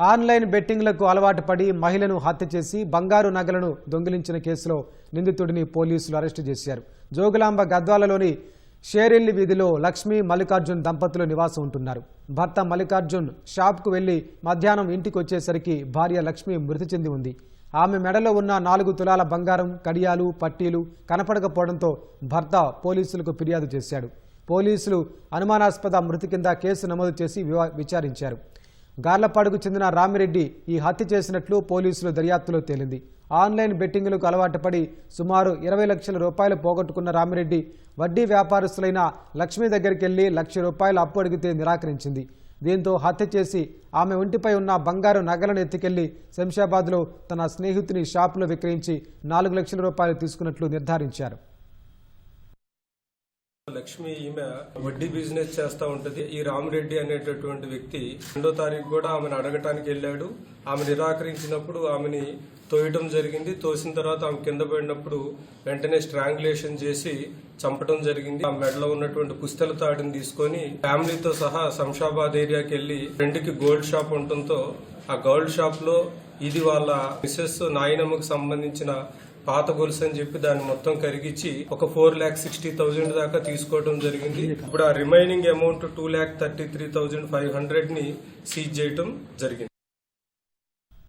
Online బెట్టింగ్లకు అలవాటు పడి మహిళను హత్య చేసి బంగారు నగలను దొంగిలించిన కేసులో నిందితుడిని పోలీసులు అరెస్టు చేశారు. జోగులాంబ గద్వాలలోని షేరెల్లి వీధిలో లక్ష్మీ మల్లికార్జున్ దంపతులు నివాసం ఉంటున్నారు. భర్త మల్లికార్జున్ షాప్కు వెళ్ళి మధ్యాహ్నం ఇంటికి వచ్చేసరికి భార్య లక్ష్మి మృతి చెంది ఉంది. ఆమె మెడలో ఉన్న నాలుగు తులాల బంగారం కడియాలు పట్టీలు కనపడకపోవడంతో భర్త పోలీసులకు ఫిర్యాదు చేశాడు. పోలీసులు అనుమానాస్పద మృతి కింద కేసు నమోదు చేసి వివా- విచారించారు. గార్లపాడుకు చెందిన రామిరెడ్డి ఈ హత్య చేసినట్లు పోలీసులు దర్యాప్తులో తేలింది. ఆన్లైన్ బెట్టింగులకు అలవాటుపడి సుమారు ఇరవై లక్షల రూపాయలు పోగొట్టుకున్న రామిరెడ్డి వడ్డీ వ్యాపారస్తులైన లక్ష్మి దగ్గరికి వెళ్ళి లక్ష రూపాయలు అప్పు అడిగితే నిరాకరించింది. దీంతో హత్య చేసి ఆమె ఒంటిపై ఉన్న బంగారు నగలను ఎత్తుకెళ్ళి శంషాబాద్లో తన స్నేహితుని షాపులో విక్రయించి నాలుగు లక్షల రూపాయలు తీసుకున్నట్లు నిర్ధారించారు. లక్ష్మి ఈమె వడ్డీ బిజినెస్ చేస్తా ఉంటది. ఈ రామిరెడ్డి అనేటటువంటి వ్యక్తి రెండో తారీఖు కూడా ఆమెను అడగటానికి వెళ్ళాడు. ఆమె నిరాకరించినప్పుడు ఆమెని తోయటం జరిగింది. తోసిన తర్వాత ఆమె కింద పడినప్పుడు వెంటనే స్ట్రాంగులేషన్ చేసి చంపడం జరిగింది. ఆ మెడలో ఉన్నటువంటి పుస్తల తాడిని తీసుకొని ఫ్యామిలీతో సహా శంషాబాద్ ఏరియాకి వెళ్ళి ఫ్రెండ్కి గోల్డ్ షాప్ ఉండటంతో ఆ గోల్డ్ షాప్లో ఇది వాళ్ళ మిస్సెస్ నాయనమ్మకు సంబంధించిన పాత గొలుసు అని చెప్పి దాన్ని మొత్తం కరిగించి ఒక ఫోర్ ల్యాక్ సిక్స్టీ థౌజండ్ దాకా తీసుకోవడం జరిగింది. ఇప్పుడు ఆ remaining amount two lakh thirty three thousand five హండ్రెడ్ని seize చేయటం జరిగింది.